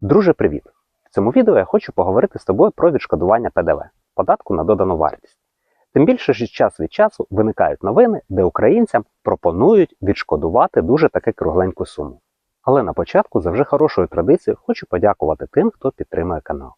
Друже, привіт! В цьому відео я хочу поговорити з тобою про відшкодування ПДВ податку на додану вартість. Тим більше що час від часу виникають новини, де українцям пропонують відшкодувати дуже таки кругленьку суму. Але на початку, за вже хорошою традицією, хочу подякувати тим, хто підтримує канал.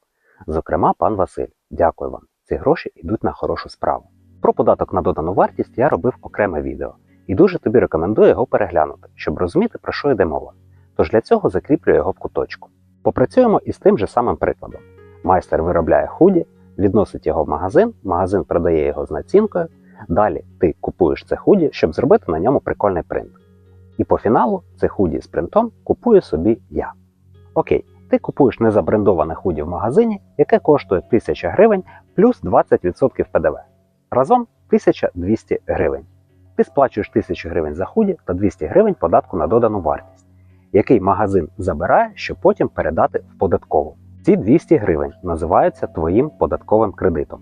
Зокрема, пан Василь. Дякую вам. Ці гроші йдуть на хорошу справу. Про податок на додану вартість я робив окреме відео і дуже тобі рекомендую його переглянути, щоб розуміти, про що йде мова. Тож для цього закріплю його в куточку. Попрацюємо із тим же самим прикладом. Майстер виробляє худі, відносить його в магазин, магазин продає його з націнкою. Далі ти купуєш це худі, щоб зробити на ньому прикольний принт. І по фіналу це худі з принтом купую собі я. Окей, ти купуєш незабрендоване худі в магазині, яке коштує 1000 гривень плюс 20% ПДВ. Разом 1200 гривень. Ти сплачуєш 1000 гривень за худі та 200 гривень податку на додану вартість який магазин забирає, щоб потім передати в податкову. Ці 200 гривень називаються твоїм податковим кредитом.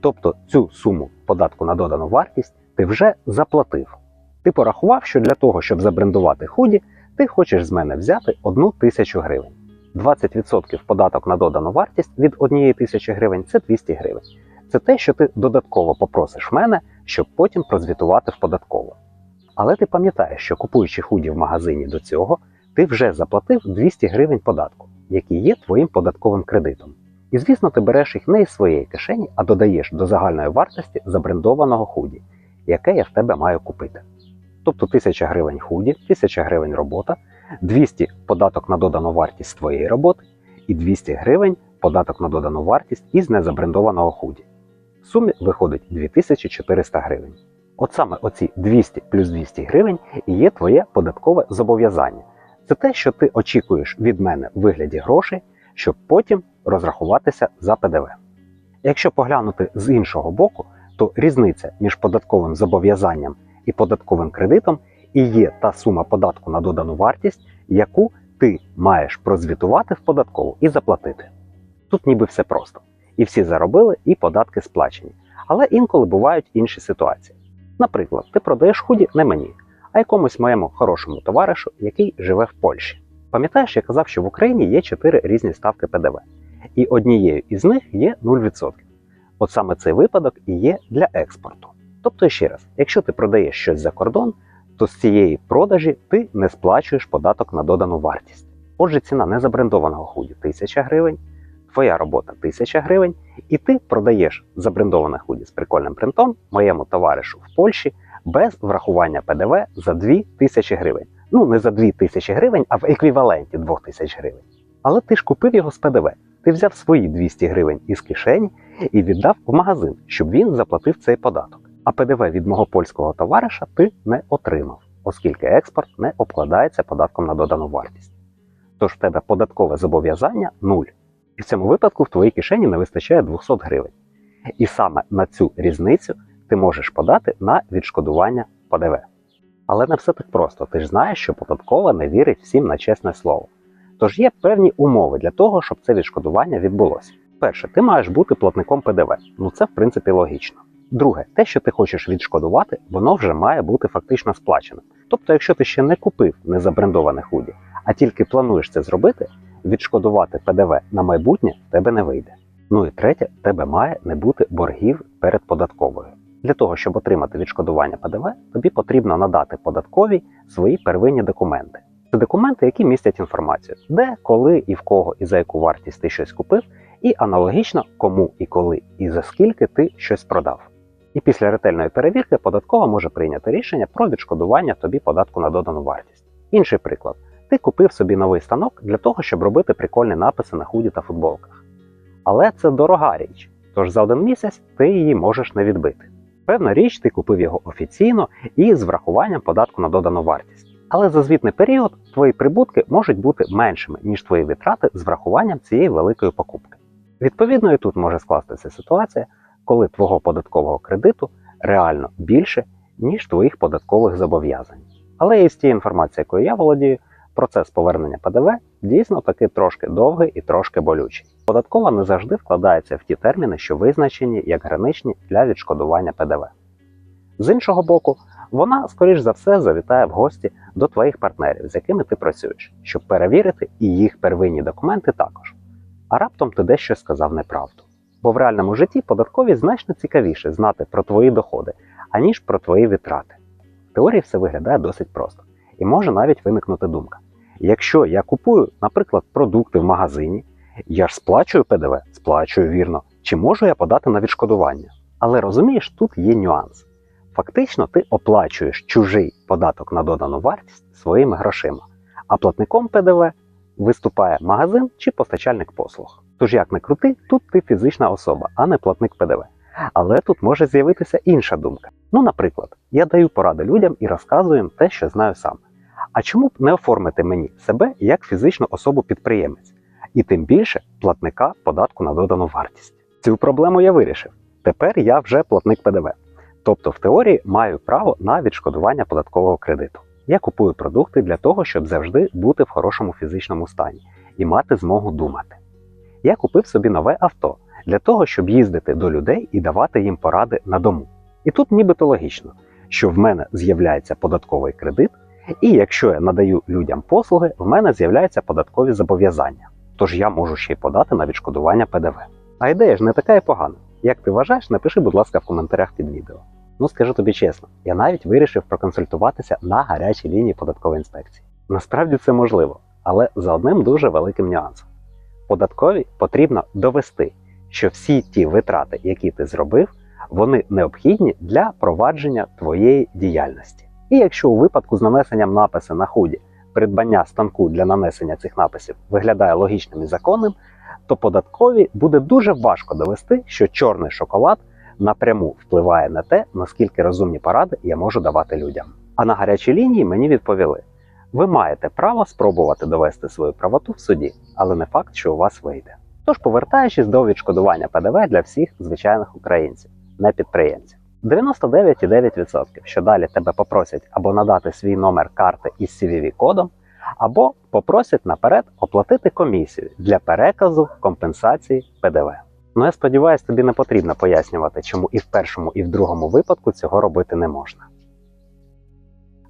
Тобто цю суму податку на додану вартість ти вже заплатив. Ти порахував, що для того, щоб забрендувати худі, ти хочеш з мене взяти одну тисячу гривень. 20% податок на додану вартість від однієї тисячі гривень це 200 гривень. Це те, що ти додатково попросиш мене, щоб потім прозвітувати в податкову. Але ти пам'ятаєш, що купуючи худі в магазині до цього, ти вже заплатив 200 гривень податку, який є твоїм податковим кредитом. І звісно, ти береш їх не із своєї кишені, а додаєш до загальної вартості забрендованого худі, яке я в тебе маю купити. Тобто 1000 гривень худі, 1000 гривень робота, 200 податок на додану вартість твоєї роботи і 200 гривень податок на додану вартість із незабрендованого худі. В сумі виходить 2400 гривень. От саме оці 200 плюс 200 гривень і є твоє податкове зобов'язання. Це те, що ти очікуєш від мене в вигляді грошей, щоб потім розрахуватися за ПДВ. Якщо поглянути з іншого боку, то різниця між податковим зобов'язанням і податковим кредитом і є та сума податку на додану вартість, яку ти маєш прозвітувати в податкову і заплатити. Тут ніби все просто. І всі заробили, і податки сплачені. Але інколи бувають інші ситуації. Наприклад, ти продаєш худі не мені, а якомусь моєму хорошому товаришу, який живе в Польщі. Пам'ятаєш, я казав, що в Україні є чотири різні ставки ПДВ, і однією із них є 0%. От саме цей випадок і є для експорту. Тобто, ще раз, якщо ти продаєш щось за кордон, то з цієї продажі ти не сплачуєш податок на додану вартість. Отже, ціна незабрендованого худі 1000 гривень, твоя робота 1000 гривень, і ти продаєш забрендоване худі з прикольним принтом моєму товаришу в Польщі без врахування ПДВ за 2000 гривень. Ну, не за 2000 гривень, а в еквіваленті 2000 гривень. Але ти ж купив його з ПДВ. Ти взяв свої 200 гривень із кишені і віддав в магазин, щоб він заплатив цей податок. А ПДВ від мого польського товариша ти не отримав, оскільки експорт не обкладається податком на додану вартість. Тож в тебе податкове зобов'язання нуль. І в цьому випадку в твоїй кишені не вистачає 200 гривень. І саме на цю різницю ти можеш подати на відшкодування ПДВ. Але не все так просто. Ти ж знаєш, що податкова не вірить всім на чесне слово. Тож є певні умови для того, щоб це відшкодування відбулося. Перше, ти маєш бути платником ПДВ. Ну це в принципі логічно. Друге, те, що ти хочеш відшкодувати, воно вже має бути фактично сплаченим. Тобто, якщо ти ще не купив незабрендоване худі, а тільки плануєш це зробити, відшкодувати ПДВ на майбутнє тебе не вийде. Ну і третє, тебе має не бути боргів перед податковою. Для того, щоб отримати відшкодування ПДВ, тобі потрібно надати податковій свої первинні документи. Це документи, які містять інформацію, де, коли і в кого і за яку вартість ти щось купив, і аналогічно кому і коли і за скільки ти щось продав. І після ретельної перевірки податкова може прийняти рішення про відшкодування тобі податку на додану вартість. Інший приклад: ти купив собі новий станок для того, щоб робити прикольні написи на худі та футболках. Але це дорога річ, тож за один місяць ти її можеш не відбити. Певна річ, ти купив його офіційно і з врахуванням податку на додану вартість. Але за звітний період твої прибутки можуть бути меншими, ніж твої витрати з врахуванням цієї великої покупки. Відповідно, і тут може скластися ситуація, коли твого податкового кредиту реально більше, ніж твоїх податкових зобов'язань. Але із тієї інформації, якою я володію, процес повернення ПДВ дійсно таки трошки довгий і трошки болючий. Податкова не завжди вкладається в ті терміни, що визначені як граничні для відшкодування ПДВ. З іншого боку, вона, скоріш за все, завітає в гості до твоїх партнерів, з якими ти працюєш, щоб перевірити і їх первинні документи також. А раптом ти дещо сказав неправду. Бо в реальному житті податкові значно цікавіше знати про твої доходи, аніж про твої витрати. В теорії все виглядає досить просто, і може навіть виникнути думка. Якщо я купую, наприклад, продукти в магазині, я ж сплачую ПДВ, сплачую вірно, чи можу я подати на відшкодування? Але розумієш, тут є нюанс. Фактично, ти оплачуєш чужий податок на додану вартість своїми грошима, а платником ПДВ виступає магазин чи постачальник послуг. Тож, як не крути, тут ти фізична особа, а не платник ПДВ. Але тут може з'явитися інша думка. Ну, наприклад, я даю поради людям і розказую їм те, що знаю сам. А чому б не оформити мені себе як фізичну особу-підприємець, і тим більше платника податку на додану вартість? Цю проблему я вирішив. Тепер я вже платник ПДВ. Тобто, в теорії маю право на відшкодування податкового кредиту. Я купую продукти для того, щоб завжди бути в хорошому фізичному стані і мати змогу думати. Я купив собі нове авто для того, щоб їздити до людей і давати їм поради на дому. І тут нібито логічно, що в мене з'являється податковий кредит, і якщо я надаю людям послуги, в мене з'являються податкові зобов'язання. Тож я можу ще й подати на відшкодування ПДВ. А ідея ж не така і погана. Як ти вважаєш, напиши, будь ласка, в коментарях під відео. Ну скажу тобі чесно, я навіть вирішив проконсультуватися на гарячій лінії податкової інспекції. Насправді це можливо, але за одним дуже великим нюансом. Податковій потрібно довести, що всі ті витрати, які ти зробив, вони необхідні для провадження твоєї діяльності. І якщо у випадку з нанесенням напису на худі придбання станку для нанесення цих написів виглядає логічним і законним, то податкові буде дуже важко довести, що чорний шоколад напряму впливає на те, наскільки розумні поради я можу давати людям. А на гарячій лінії мені відповіли: ви маєте право спробувати довести свою правоту в суді, але не факт, що у вас вийде. Тож, повертаючись до відшкодування ПДВ для всіх звичайних українців, не підприємців. 99,9%, що далі тебе попросять або надати свій номер карти із CVV-кодом, або попросять наперед оплатити комісію для переказу компенсації ПДВ. Ну я сподіваюся, тобі не потрібно пояснювати, чому і в першому, і в другому випадку цього робити не можна.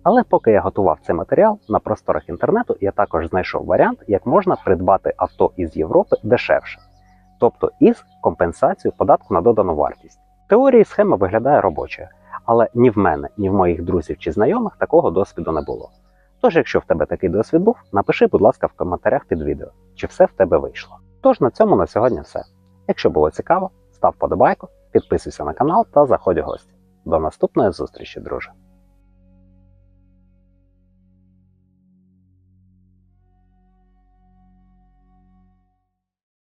Але поки я готував цей матеріал на просторах інтернету, я також знайшов варіант, як можна придбати авто із Європи дешевше, тобто із компенсацією податку на додану вартість. Теорії схема виглядає робочою, але ні в мене, ні в моїх друзів чи знайомих такого досвіду не було. Тож, якщо в тебе такий досвід був, напиши, будь ласка, в коментарях під відео, чи все в тебе вийшло. Тож на цьому на сьогодні все. Якщо було цікаво, став подобайку, підписуйся на канал та заходь у гості. До наступної зустрічі, друже!